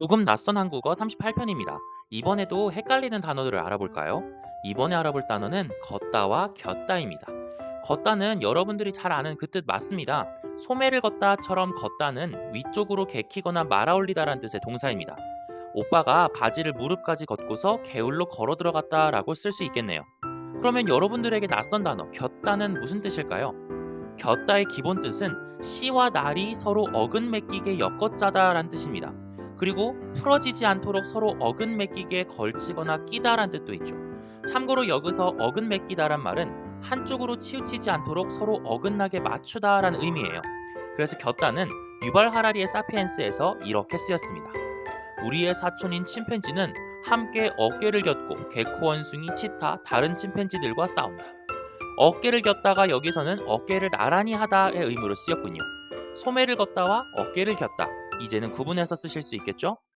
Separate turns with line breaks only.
조금 낯선 한국어 38편입니다. 이번에도 헷갈리는 단어들을 알아볼까요? 이번에 알아볼 단어는 걷다와 겼다입니다. 걷다는 여러분들이 잘 아는 그 뜻 맞습니다. 소매를 걷다처럼 걷다는 위쪽으로 개키거나 말아 올리다라는 뜻의 동사입니다. 오빠가 바지를 무릎까지 걷고서 개울로 걸어 들어갔다라고 쓸 수 있겠네요. 그러면 여러분들에게 낯선 단어 겼다는 무슨 뜻일까요? 겼다의 기본 뜻은 씨와 날이 서로 어근 맺기게 엮어짜다라는 뜻입니다. 그리고 풀어지지 않도록 서로 어근 맺기게 걸치거나 끼다란 뜻도 있죠. 참고로 여기서 어근 맺기다란 말은 한쪽으로 치우치지 않도록 서로 어긋나게 맞추다라는 의미예요. 그래서 겼다는 유발 하라리의 사피엔스에서 이렇게 쓰였습니다. 우리의 사촌인 침팬지는 함께 어깨를 겼고 개코 원숭이, 치타, 다른 침팬지들과 싸운다. 어깨를 겼다가 여기서는 어깨를 나란히 하다의 의미로 쓰였군요. 소매를 걷다와 어깨를 겼다. 이제는 구분해서 쓰실 수 있겠죠?